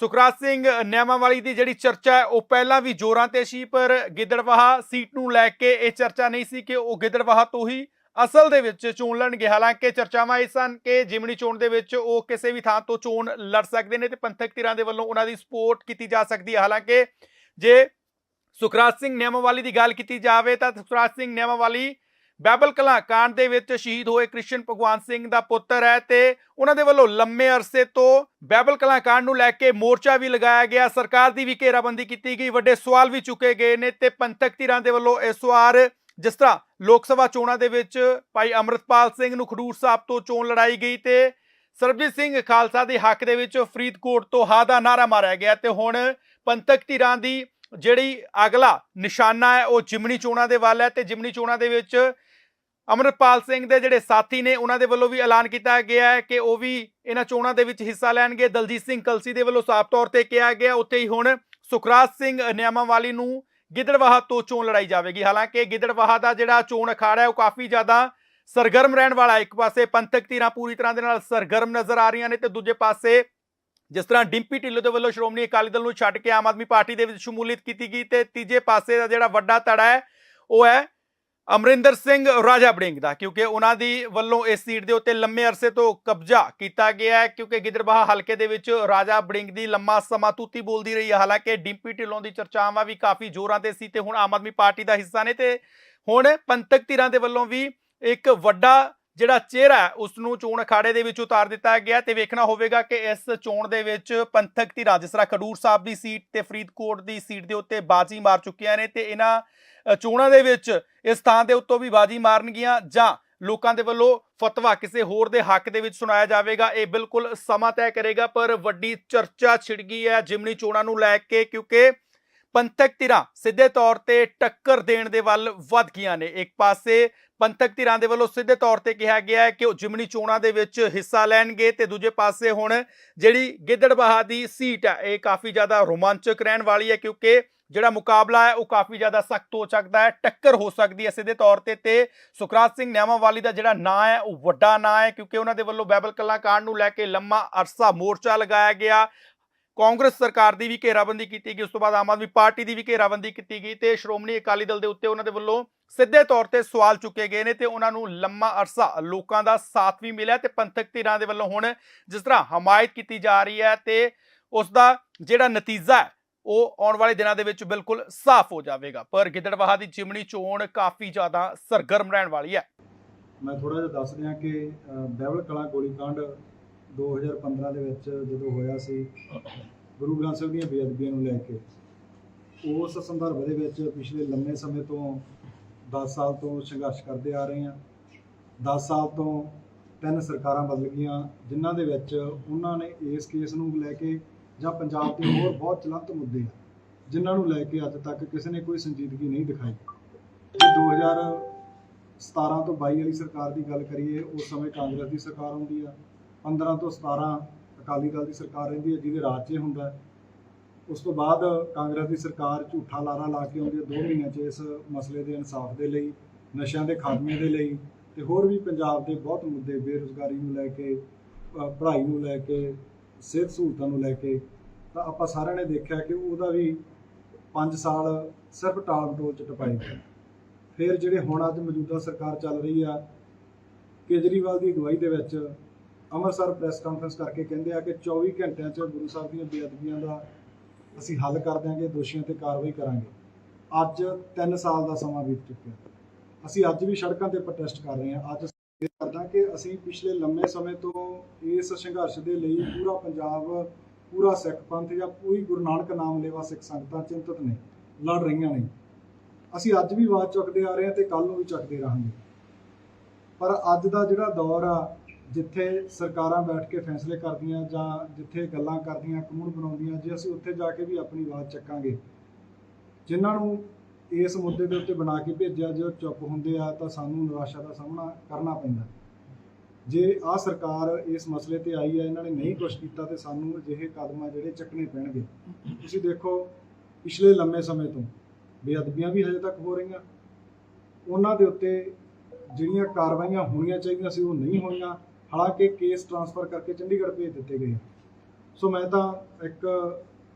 ਸੁਖਰਾਜ ਸਿੰਘ ਨਿਯਮਵਾਲੀ ਦੀ ਜਿਹੜੀ ਚਰਚਾ ਹੈ, ਉਹ ਪਹਿਲਾਂ ਵੀ ਜ਼ੋਰਾਂ ਤੇ ਸੀ, ਪਰ ਗਿੱਦੜਵਾਹਾ ਸੀਟ ਨੂੰ ਲੈ ਕੇ ਇਹ ਚਰਚਾ ਨਹੀਂ ਸੀ ਕਿ ਉਹ ਗਿੱਦੜਵਾਹਾ ਤੋਂ ਹੀ ਅਸਲ ਦੇ ਵਿੱਚ ਚੋਣ ਲੜਨਗੇ। ਹਾਲਾਂਕਿ ਚਰਚਾਵਾਂ ਇਹ ਸਨ ਕਿ ਜਿਮਣੀ ਚੋਣ ਦੇ ਵਿੱਚ ਉਹ ਕਿਸੇ ਵੀ ਥਾਂ ਤੋਂ ਚੋਣ ਲੜ ਸਕਦੇ ਨੇ ਤੇ ਪੰਥਕ ਧਿਰਾਂ ਦੇ ਵੱਲੋਂ ਉਹਨਾਂ ਦੀ ਸਪੋਰਟ ਕੀਤੀ ਜਾ ਸਕਦੀ ਹੈ। ਹਾਲਾਂਕਿ ਜੇ ਸੁਖਰਾਜ ਸਿੰਘ ਨਿਯਮਵਾਲੀ ਦੀ ਗੱਲ ਕੀਤੀ ਜਾਵੇ ਤਾਂ ਸੁਖਰਾਜ ਸਿੰਘ ਨਿਯਮਵਾਲੀ ਬਾਈਬਲ ਕਲਾਂ ਕਾਂਡ ਦੇ ਵਿੱਚ ਸ਼ਹੀਦ ਹੋਏ ਕ੍ਰਿਸ਼ਨ ਭਗਵਾਨ ਸਿੰਘ ਦਾ ਪੁੱਤਰ ਹੈ ਤੇ ਉਹਨਾਂ ਦੇ ਵੱਲੋਂ ਲੰਮੇ ਅਰਸੇ ਤੋਂ ਬਾਈਬਲ ਕਲਾਂ ਕਾਂਡ ਨੂੰ ਲੈ ਕੇ ਮੋਰਚਾ ਵੀ ਲਗਾਇਆ ਗਿਆ। ਸਰਕਾਰ ਦੀ ਵੀ ਘੇਰਾਬੰਦੀ ਕੀਤੀ ਗਈ। ਵੱਡੇ ਸਵਾਲ ਵੀ ਚੁੱਕੇ ਗਏ ਨੇ ਤੇ ਪੰਥਕ ਧਿਰਾਂ ਦੇ ਵੱਲੋਂ ਇਸ ਵਾਰ ਜਿਸ ਤਰ੍ਹਾਂ ਲੋਕ ਸਭਾ ਚੋਣਾਂ ਦੇ ਵਿੱਚ ਭਾਈ ਅਮਰਤਪਾਲ ਸਿੰਘ ਨੂੰ ਖਡੂਰ ਸਾਹਿਬ ਤੋਂ ਚੋਣ ਲੜਾਈ ਗਈ ਤੇ ਸਰਬਜੀਤ ਸਿੰਘ ਖਾਲਸਾ ਦੇ ਹੱਕ ਦੇ ਵਿੱਚ ਫਰੀਦਕੋਟ ਤੋਂ ਹਾ ਦਾ ਨਾਰਾ ਮਾਰਿਆ ਗਿਆ ਤੇ ਹੁਣ ਪੰਥਕ ਧਿਰਾਂ ਦੀ ਜਿਹੜੀ ਅਗਲਾ ਨਿਸ਼ਾਨਾ ਹੈ, ਉਹ ਜਿਮਨੀ ਚੋਣਾਂ ਦੇ ਵੱਲ ਹੈ ਤੇ ਜਿਮਨੀ ਚੋਣਾਂ ਦੇ ਵਿੱਚ ਅਮਰਪਾਲ ਸਿੰਘ ਦੇ ਜਿਹੜੇ ਸਾਥੀ ਨੇ, ਉਹਨਾਂ ਦੇ ਵੱਲੋਂ ਵੀ ਐਲਾਨ ਕੀਤਾ ਗਿਆ ਹੈ ਕਿ ਉਹ ਵੀ ਇਹਨਾਂ ਚੋਣਾਂ ਦੇ ਵਿੱਚ ਹਿੱਸਾ ਲੈਣਗੇ ਦਲਜੀਤ ਸਿੰਘ ਕਲਸੀ ਦੇ ਵੱਲੋਂ ਸਾਫ਼ ਤੌਰ ਤੇ ਕਿਹਾ ਗਿਆ, ਉੱਥੇ ਹੀ ਹੁਣ ਸੁਖਰਾਜ ਸਿੰਘ ਨਿਯਮਾਵਾਲੀ ਨੂੰ ਗਿੱਦੜਵਾਹਾ ਤੋਂ ਚੋਣ ਲੜਾਈ ਜਾਵੇਗੀ ਹਾਲਾਂਕਿ ਗਿੱਦੜਵਾਹਾ ਦਾ ਜਿਹੜਾ ਚੋਣ ਅਖਾੜਾ ਹੈ, ਉਹ ਕਾਫੀ ਜ਼ਿਆਦਾ ਸਰਗਰਮ ਰਹਿਣ ਵਾਲਾ ਹੈ। ਇੱਕ ਪਾਸੇ ਪੰਥਕ ਧਿਰਾਂ ਪੂਰੀ ਤਰ੍ਹਾਂ ਦੇ ਨਾਲ ਸਰਗਰਮ ਨਜ਼ਰ ਆ ਰਹੀਆਂ ਨੇ ਤੇ ਦੂਜੇ ਪਾਸੇ ਜਿਸ ਤਰ੍ਹਾਂ ਡਿੰਪੀ ਢਿੱਲੋਂ ਦੇ ਵੱਲੋਂ ਸ਼੍ਰੋਮਣੀ ਅਕਾਲੀ ਦਲ ਨੂੰ ਛੱਡ ਕੇ ਆਮ ਆਦਮੀ ਪਾਰਟੀ ਦੇ ਵਿੱਚ ਸ਼ਮੂਲੀਅਤ ਕੀਤੀ ਗਈ ਤੇ ਤੀਜੇ ਪਾਸੇ ਦਾ ਜਿਹੜਾ ਵੱਡਾ ਧੜਾ ਹੈ, ਉਹ ਹੈ ਅਮਰਿੰਦਰ ਸਿੰਘ ਰਾਜਾ ਬੜਿੰਗ ਦਾ, ਕਿਉਂਕਿ ਉਹਨਾਂ ਦੀ ਵੱਲੋਂ ਇਸ ਸੀਟ ਦੇ ਉੱਤੇ ਲੰਮੇ ਅਰਸੇ ਤੋਂ ਕਬਜ਼ਾ ਕੀਤਾ ਗਿਆ ਹੈ, ਕਿਉਂਕਿ ਗਿੱਦੜਬਾਹਾ ਹਲਕੇ ਦੇ ਵਿੱਚ ਰਾਜਾ ਬੜਿੰਗ ਦੀ ਲੰਮਾ ਸਮਾਂ ਤੂਤੀ ਬੋਲਦੀ ਰਹੀ ਹੈ। ਹਾਲਾਂਕਿ ਡਿੰਪੀ ਢਿੱਲੋਂ ਦੀ ਚਰਚਾਵਾਂ ਵੀ ਕਾਫੀ ਜ਼ੋਰਾਂ ਤੇ ਸੀ ਤੇ ਹੁਣ ਆਮ ਆਦਮੀ ਪਾਰਟੀ ਦਾ ਹਿੱਸਾ ਨੇ ਤੇ ਹੁਣ ਪੰਥਕ ਧਿਰਾਂ ਦੇ ਵੱਲੋਂ ਵੀ ਇੱਕ ਵੱਡਾ ਜਿਹੜਾ ਚਿਹਰਾ ਹੈ ਉਸ ਨੂੰ ਚੋਣ ਅਖਾੜੇ ਦੇ ਵਿੱਚ ਉਤਾਰ ਦਿੱਤਾ ਗਿਆ ਤੇ ਵੇਖਣਾ ਹੋਵੇਗਾ ਕਿ ਇਸ ਚੋਣ ਦੇ ਵਿੱਚ ਪੰਥਕ ਧਿਰਾਂ ਜਿਸ ਤਰ੍ਹਾਂ ਖਡੂਰ ਸਾਹਿਬ ਦੀ ਸੀਟ ਤੇ ਫਰੀਦਕੋਟ ਦੀ ਸੀਟ ਦੇ ਉੱਤੇ ਬਾਜੀ ਮਾਰ ਚੁੱਕੀਆਂ ਨੇ ਤੇ ਇਹਨਾਂ ਚੋਣਾਂ ਦੇ ਵਿੱਚ ਇਸ ਥਾਂ ਦੇ ਉੱਤੋਂ ਵੀ ਬਾਜੀ ਮਾਰਨਗੀਆਂ ਜਾਂ ਲੋਕਾਂ ਦੇ ਵੱਲੋਂ ਫਤਵਾ ਕਿਸੇ ਹੋਰ ਦੇ ਹੱਕ ਦੇ ਵਿੱਚ ਸੁਣਾਇਆ ਜਾਵੇਗਾ। ਇਹ ਬਿਲਕੁਲ ਸਮਾਂ ਤੈਅ ਕਰੇਗਾ, ਪਰ ਵੱਡੀ ਚਰਚਾ ਛਿੜ ਗਈ ਹੈ ਜਿਮਨੀ ਚੋਣਾਂ ਨੂੰ ਲੈ ਕੇ ਕਿਉਂਕਿ ਪੰਥਕ ਧਿਰਾਂ ਸਿੱਧੇ ਤੌਰ ਤੇ ਟੱਕਰ ਦੇਣ ਦੇ ਵੱਲ ਵੱਧ ਗਈਆਂ ਨੇ। ਇੱਕ ਪਾਸੇ ਪੰਥਕ ਧਿਰਾਂ ਦੇ ਵੱਲੋਂ ਸਿੱਧੇ ਤੌਰ ਤੇ ਕਿਹਾ ਗਿਆ ਹੈ ਕਿ ਉਹ ਜਿਮਨੀ ਚੋਣਾਂ ਦੇ ਵਿੱਚ ਹਿੱਸਾ ਲੈਣਗੇ ਤੇ ਦੂਜੇ ਪਾਸੇ ਹੁਣ ਜਿਹੜੀ ਗਿੱਦੜਬਾਹਾ ਦੀ ਸੀਟ ਹੈ, ਇਹ ਕਾਫੀ ਜ਼ਿਆਦਾ ਰੋਮਾਂਚਕ ਰਹਿਣ ਵਾਲੀ ਹੈ ਕਿਉਂਕਿ ਜਿਹੜਾ ਮੁਕਾਬਲਾ ਹੈ, ਉਹ ਕਾਫੀ ਜ਼ਿਆਦਾ ਸਖਤ ਹੋ ਸਕਦਾ ਹੈ, ਟੱਕਰ ਹੋ ਸਕਦੀ ਹੈ ਸਿੱਧੇ ਤੌਰ ਤੇ। ਤੇ ਸੁਖਰਾਜ ਸਿੰਘ ਨਿਆਮਾਵਾਲੀ ਦਾ ਜਿਹੜਾ ਨਾਂ ਹੈ, ਉਹ ਵੱਡਾ ਨਾਂ ਹੈ ਕਿਉਂਕਿ ਉਹਨਾਂ ਦੇ ਵੱਲੋਂ ਬੈਬਲ ਕਲਾ ਕਾਂਡ ਨੂੰ ਲੈ ਕੇ ਲੰਮਾ ਅਰਸਾ ਮੋਰਚਾ ਲਗਾਇਆ ਗਿਆ। ਕਾਂਗਰਸ ਸਰਕਾਰ ਦੀ ਵੀ ਘੇਰਾਬੰਦੀ ਕੀਤੀ ਗਈ ਉਸ ਤੋਂ ਬਾਅਦ ਆਮ ਆਦਮੀ ਪਾਰਟੀ ਦੀ ਵੀ ਘੇਰਾਬੰਦੀ ਕੀਤੀ ਗਈ ਤੇ ਸ਼੍ਰੋਮਣੀ ਅਕਾਲੀ ਦਲ ਦੇ ਉੱਤੇ ਉਹਨਾਂ ਦੇ ਵੱਲੋਂ ਸਿੱਧੇ ਤੌਰ ਤੇ ਸਵਾਲ ਚੁੱਕੇ ਗਏ ਨੇ ਤੇ ਉਹਨਾਂ ਨੂੰ ਲੰਮਾ ਅਰਸਾ ਲੋਕਾਂ ਦਾ ਸਾਥ ਵੀ ਮਿਲਿਆ ਤੇ ਪੰਥਕ ਧਿਰਾਂ ਦੇ ਵੱਲੋਂ ਹੁਣ ਜਿਸ ਤਰ੍ਹਾਂ ਹਮਾਇਤ ਕੀਤੀ ਜਾ ਰਹੀ ਹੈ ਤੇ ਉਸ ਦਾ ਜਿਹੜਾ ਨਤੀਜਾ ਹੈ ਉਹ ਆਉਣ ਵਾਲੇ ਦਿਨਾਂ ਦੇ ਵਿੱਚ ਬਿਲਕੁਲ ਸਾਫ਼ ਹੋ ਜਾਵੇਗਾ। ਪਰ ਗਿੱਦੜਬਾਹਾ ਦੀ ਜਿਮਣੀ ਚੋਣ ਕਾਫੀ ਜ਼ਿਆਦਾ ਸਰਗਰਮ ਰਹਿਣ ਵਾਲੀ ਹੈ। ਮੈਂ ਥੋੜਾ ਜਿਹਾ ਦੱਸ ਦਿਆਂ ਕਿ ਅ, ਬਹਿਬਲ ਗੋਲੀकांड 2015 ਦੇ ਵਿੱਚ ਜਦੋਂ ਹੋਇਆ ਸੀ, ਗੁਰੂ ਗ੍ਰੰਥ ਸਾਹਿਬ ਦੀਆਂ ਬੇਅਦਬੀਆਂ ਨੂੰ ਲੈ ਕੇ, ਉਸ ਸੰਦਰਭ ਦੇ ਵਿੱਚ ਪਿਛਲੇ ਲੰਮੇ ਸਮੇਂ ਤੋਂ 10 ਸਾਲ ਤੋਂ ਸੰਘਰਸ਼ ਕਰਦੇ ਆ ਰਹੇ ਹਾਂ। 10 ਸਾਲ ਤੋਂ ਤਿੰਨ ਸਰਕਾਰਾਂ ਬਦਲ ਗਈਆਂ, ਜਿਨ੍ਹਾਂ ਦੇ ਵਿੱਚ ਉਹਨਾਂ ਨੇ ਇਸ ਕੇਸ ਨੂੰ ਲੈ ਕੇ ਜਾਂ ਪੰਜਾਬ ਦੇ ਹੋਰ ਬਹੁਤ ਚਲੰਤ ਮੁੱਦੇ ਆ, ਜਿਨ੍ਹਾਂ ਨੂੰ ਲੈ ਕੇ ਅੱਜ ਤੱਕ ਕਿਸੇ ਨੇ ਕੋਈ ਸੰਜੀਦਗੀ ਨਹੀਂ ਦਿਖਾਈ। ਜੇ 2017 ਤੋਂ 22 ਵਾਲੀ ਸਰਕਾਰ ਦੀ ਗੱਲ ਕਰੀਏ, ਉਸ ਸਮੇਂ ਕਾਂਗਰਸ ਦੀ ਸਰਕਾਰ ਹੁੰਦੀ ਆ 15 ਤੋਂ 17 ਅਕਾਲੀ ਦਲ ਦੀ ਸਰਕਾਰ ਰਹਿੰਦੀ ਹੈ, ਜਿਹਦੇ ਰਾਜ 'ਚ ਹੁੰਦਾ ਉਸ ਤੋਂ ਬਾਅਦ ਕਾਂਗਰਸ ਦੀ ਸਰਕਾਰ ਝੂਠਾ ਲਾਰਾ ਲਾ ਕੇ ਆਉਂਦੀ ਹੈ 2 ਮਹੀਨਿਆਂ 'ਚ ਇਸ ਮਸਲੇ ਦੇ ਇਨਸਾਫ ਦੇ ਲਈ, ਨਸ਼ਿਆਂ ਦੇ ਖਾਤਮੇ ਦੇ ਲਈ ਤੇ ਹੋਰ ਵੀ ਪੰਜਾਬ ਦੇ ਬਹੁਤ ਮੁੱਦੇ ਬੇਰੁਜ਼ਗਾਰੀ ਨੂੰ ਲੈ ਕੇ ਪੜ੍ਹਾਈ ਨੂੰ ਲੈ ਕੇ, ਸਿਹਤ ਸਹੂਲਤਾਂ ਨੂੰ ਲੈ ਕੇ, ਤਾਂ ਆਪਾਂ ਸਾਰਿਆਂ ਨੇ ਦੇਖਿਆ ਕਿ ਉਹਦਾ ਵੀ 5 ਸਾਲ ਸਿਰਫ ਟਾਲਮਟੋਲ 'ਚ ਟਪਾਏ ਗਏ ਫਿਰ ਜਿਹੜੇ ਹੁਣ ਅੱਜ ਮੌਜੂਦਾ ਸਰਕਾਰ ਚੱਲ ਰਹੀ ਆ, ਕੇਜਰੀਵਾਲ ਦੀ ਅਗਵਾਈ ਦੇ ਵਿੱਚ ਅੰਮ੍ਰਿਤਸਰ ਪ੍ਰੈਸ ਕਾਨਫਰੰਸ ਕਰਕੇ ਕਹਿੰਦੇ ਆ ਕਿ 24 ਘੰਟਿਆਂ 'ਚ ਗੁਰੂ ਸਾਹਿਬ ਦੀਆਂ ਬੇਅਦਬੀਆਂ ਦਾ ਅਸੀਂ ਹੱਲ ਕਰ ਦਿਆਂਗੇ, ਦੋਸ਼ੀਆਂ ਤੇ ਕਾਰਵਾਈ ਕਰਾਂਗੇ। ਅੱਜ 3 ਸਾਲ ਦਾ ਸਮਾਂ ਬੀਤ ਚੁੱਕਿਆ। ਅਸੀਂ ਅੱਜ ਵੀ ਸੜਕਾਂ ਤੇ ਪ੍ਰੋਟੈਸਟ ਕਰ ਰਹੇ ਹਾਂ। ਅੱਜ ਇਹ ਕਰਦਾ ਕਿ ਅਸੀਂ ਪਿਛਲੇ ਲੰਮੇ ਸਮੇਂ ਤੋਂ ਇਸ ਸੰਘਰਸ਼ ਦੇ ਲਈ ਪੂਰਾ ਪੰਜਾਬ, ਪੂਰਾ ਸਿੱਖ ਪੰਥ ਜਾਂ ਪੂਰੀ ਗੁਰੂ ਨਾਨਕ ਨਾਮ ਲੇਵਾ ਸਿੱਖ ਸੰਗਤਾਂ ਚਿੰਤਤ ਨੇ ਲੜ ਰਹੀਆਂ ਨੇ ਅਸੀਂ ਅੱਜ ਵੀ ਆਵਾਜ਼ ਚੁੱਕਦੇ ਆ ਰਹੇ ਹਾਂ ਤੇ ਕੱਲ ਨੂੰ ਵੀ ਚੱਕਦੇ ਰਹਾਂਗੇ। ਪਰ ਅੱਜ ਦਾ ਜਿਹੜਾ ਦੌਰ ਆ ਜਿੱਥੇ ਸਰਕਾਰਾਂ ਬੈਠ ਕੇ ਫੈਸਲੇ ਕਰਦੀਆਂ ਜਾਂ ਜਿੱਥੇ ਗੱਲਾਂ ਕਰਦੀਆਂ, ਕਾਨੂੰਨ ਬਣਾਉਂਦੀਆਂ, ਜੇ ਅਸੀਂ ਉੱਥੇ ਜਾ ਕੇ ਵੀ ਆਪਣੀ ਆਵਾਜ਼ ਚੱਕਾਂਗੇ। ਜਿਨ੍ਹਾਂ ਨੂੰ ਇਸ ਮੁੱਦੇ ਦੇ ਉੱਤੇ ਬਣਾ ਕੇ ਭੇਜਿਆ, ਜੇ ਉਹ ਚੁੱਪ ਹੁੰਦੇ ਆ ਤਾਂ ਸਾਨੂੰ ਨਿਰਾਸ਼ਾ ਦਾ ਸਾਹਮਣਾ ਕਰਨਾ ਪੈਂਦਾ। ਜੇ ਆ ਸਰਕਾਰ ਇਸ ਮਸਲੇ ਤੇ ਆਈ ਹੈ ਇਹਨਾਂ ਨੇ ਨਹੀਂ ਕੁਝ ਕੀਤਾ ਤੇ ਸਾਨੂੰ ਅਜਿਹੇ ਕਦਮ ਆ ਜਿਹੜੇ ਚੱਕਣੇ ਪੈਣਗੇ। ਤੁਸੀਂ ਦੇਖੋ, ਪਿਛਲੇ ਲੰਮੇ ਸਮੇਂ ਤੋਂ ਬੇਅਦਬੀਆਂ ਵੀ ਹਜੇ ਤੱਕ ਹੋ ਰਹੀਆਂ। ਉਹਨਾਂ ਦੇ ਉੱਤੇ ਜਿਹੜੀਆਂ ਕਾਰਵਾਈਆਂ ਹੋਣੀਆਂ ਚਾਹੀਦੀਆਂ ਸੀ, ਉਹ ਨਹੀਂ ਹੋਈਆਂ। ਹਾਲਾਂਕਿ ਕੇਸ ਟਰਾਂਸਫਰ ਕਰਕੇ ਚੰਡੀਗੜ੍ਹ ਭੇਜ ਦਿੱਤੇ ਗਏ ਸੋ ਮੈਂ ਤਾਂ ਇੱਕ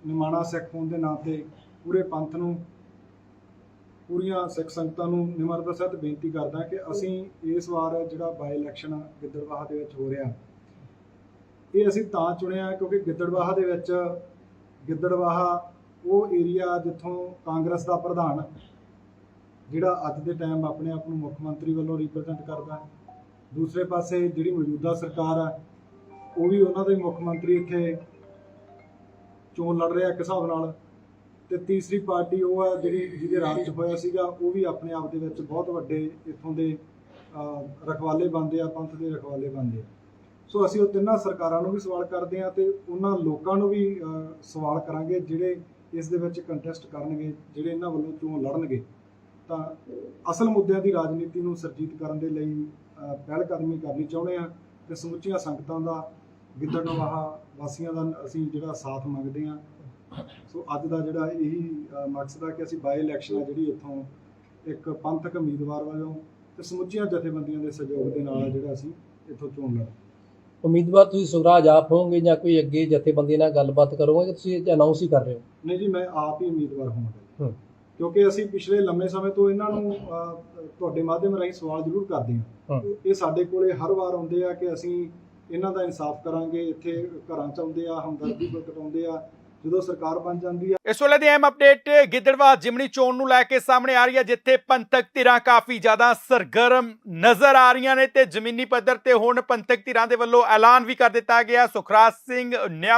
ਨਿਮਾਣਾ ਸਿੱਖ ਹੋਣ ਦੇ ਨਾਂ 'ਤੇ ਪੂਰੇ ਪੰਥ ਨੂੰ, ਪੂਰੀਆਂ ਸਿੱਖ ਸੰਗਤਾਂ ਨੂੰ ਨਿਮਰਤਾ ਸਹਿਤ ਬੇਨਤੀ ਕਰਦਾ ਕਿ ਅਸੀਂ ਇਸ ਵਾਰ ਜਿਹੜਾ ਬਾਈ ਇਲੈਕਸ਼ਨ ਗਿੱਦੜਬਾਹਾ ਦੇ ਵਿੱਚ ਹੋ ਰਿਹਾ। ਇਹ ਅਸੀਂ ਤਾਂ ਚੁਣਿਆ ਕਿਉਂਕਿ ਗਿੱਦੜਬਾਹਾ ਦੇ ਵਿੱਚ ਗਿੱਦੜਬਾਹਾ ਉਹ ਏਰੀਆ ਜਿੱਥੋਂ ਕਾਂਗਰਸ ਦਾ ਪ੍ਰਧਾਨ ਜਿਹੜਾ ਅੱਜ ਦੇ ਟਾਈਮ ਆਪਣੇ ਆਪ ਨੂੰ ਮੁੱਖ ਮੰਤਰੀ ਵੱਲੋਂ ਰਿਪਰੈਜ਼ੈਂਟ ਕਰਦਾ। ਹੈ ਦੂਸਰੇ ਪਾਸੇ ਜਿਹੜੀ ਮੌਜੂਦਾ ਸਰਕਾਰ ਆ, ਉਹ ਵੀ ਉਹਨਾਂ ਦੇ ਮੁੱਖ ਮੰਤਰੀ ਇੱਥੇ ਚੋਣ ਲੜ ਰਿਹਾ ਇੱਕ ਹਿਸਾਬ ਨਾਲ। ਤੇ ਤੀਸਰੀ ਪਾਰਟੀ ਉਹ ਹੈ ਜਿਹੜੀ ਜਿਹਦੇ ਰਾਜ 'ਚ ਹੋਇਆ ਸੀਗਾ, ਉਹ ਵੀ ਆਪਣੇ ਆਪ ਦੇ ਵਿੱਚ ਬਹੁਤ ਵੱਡੇ ਇੱਥੋਂ ਦੇ ਰਖਵਾਲੇ ਬਣਦੇ ਆ, ਪੰਥ ਦੇ ਰਖਵਾਲੇ ਬਣਦੇ ਆ। ਸੋ ਅਸੀਂ ਉਹ ਤਿੰਨਾਂ ਸਰਕਾਰਾਂ ਨੂੰ ਵੀ ਸਵਾਲ ਕਰਦੇ ਆ ਤੇ ਉਹਨਾਂ ਲੋਕਾਂ ਨੂੰ ਵੀ ਸਵਾਲ ਕਰਾਂਗੇ ਜਿਹੜੇ ਇਸ ਦੇ ਵਿੱਚ ਕੰਟੈਸਟ ਕਰਨਗੇ, ਜਿਹੜੇ ਇਹਨਾਂ ਵੱਲੋਂ ਚੋਣ ਲੜਨਗੇ। ਤਾਂ ਅਸਲ ਮੁੱਦਿਆਂ ਦੀ ਰਾਜਨੀਤੀ ਨੂੰ ਸਰਜੀਤ ਕਰਨ ਦੇ ਲਈ ਪਹਿਲ ਕਦਮੀ ਕਰਨੀ ਚਾਹੁੰਦੇ ਆ ਤੇ ਸਮੁੱਚੀਆਂ ਸੰਗਤਾਂ ਦਾ ਗਿੱਦੜਨਵਾਹਾ ਵਾਸੀਆਂ ਦਾ ਅਸੀਂ ਜਿਹੜਾ ਸਾਥ ਮੰਗਦੇ ਆ ਸੋ ਅੱਜ ਦਾ ਜਿਹੜਾ ਇਹੀ ਮਕਸਦ ਆ ਕਿ ਅਸੀਂ ਬਾਈ ਇਲੈਕਸ਼ਨ ਆ ਜਿਹੜੀ ਇੱਥੋਂ ਇੱਕ ਪੰਥਕ ਉਮੀਦਵਾਰ ਵੱਲੋਂ ਤੇ ਸਮੁੱਚੀਆਂ ਜਥੇਬੰਦੀਆਂ ਦੇ ਸਹਿਯੋਗ ਦੇ ਨਾਲ ਜਿਹੜਾ ਅਸੀਂ ਇੱਥੋਂ ਚੋਣ ਲੜ ਉਮੀਦਵਾਰ ਤੁਸੀਂ ਸੁਖਰਾਜ ਆਪ ਹੋਵੋਗੇ ਜਾਂ ਕੋਈ ਅੱਗੇ ਜਥੇਬੰਦੀ ਨਾਲ ਗੱਲਬਾਤ ਕਰੋਗੇ ਕਿ ਤੁਸੀਂ ਅਨਾਉਂਸ ਹੀ ਕਰ ਰਹੇ ਹੋ? ਨਹੀਂ ਜੀ ਮੈਂ ਆਪ ਹੀ ਉਮੀਦਵਾਰ ਹੋਵਾਂਗਾ। ਕਿਉਂਕਿ ਅਸੀਂ ਪਿਛਲੇ ਲੰਮੇ ਸਮੇਂ ਤੋਂ ਇਹਨਾਂ ਨੂੰ ਤੁਹਾਡੇ ਮਾਧਿਅਮ ਰਾਹੀਂ ਸਵਾਲ ਜ਼ਰੂਰ ਕਰਦੇ ਹਾਂ। ਇਹ ਸਾਡੇ ਕੋਲੇ ਹਰ ਵਾਰ ਆਉਂਦੇ ਆ ਕਿ ਅਸੀਂ ਇਹਨਾਂ ਦਾ ਇਨਸਾਫ ਕਰਾਂਗੇ ਇੱਥੇ ਘਰਾਂ ਚ ਆਉਂਦੇ ਆ ਹਮਦਰਦੀ ਪ੍ਰਗਟਾਉਂਦੇ ਆ ਜਦੋਂ ਸਰਕਾਰ ਬਣ ਜਾਂਦੀ ਆ। ਇਸ ਵੇਲੇ ਦੀ ਅਹਿਮ ਅਪਡੇਟ ਗਿੱਦੜਵਾ ਜਿਮਣੀ ਚੋਣ ਨੂੰ ਲੈ ਕੇ ਸਾਹਮਣੇ ਆ ਰਹੀ ਹੈ ਜਿੱਥੇ ਪੰਥਕ ਧਿਰਾਂ ਕਾਫੀ ਜ਼ਿਆਦਾ ਸਰਗਰਮ ਨਜ਼ਰ ਆ ਰਹੀਆਂ ਨੇ ਤੇ ਜ਼ਮੀਨੀ ਪੱਧਰ ਤੇ ਹੁਣ ਪੰਥਕ ਧਿਰਾਂ ਦੇ ਵੱਲੋਂ ਐਲਾਨ ਵੀ ਕਰ ਦਿੱਤਾ ਗਿਆ। ਸੁਖਰਾਜ ਸਿੰਘ ਨਿਆਮ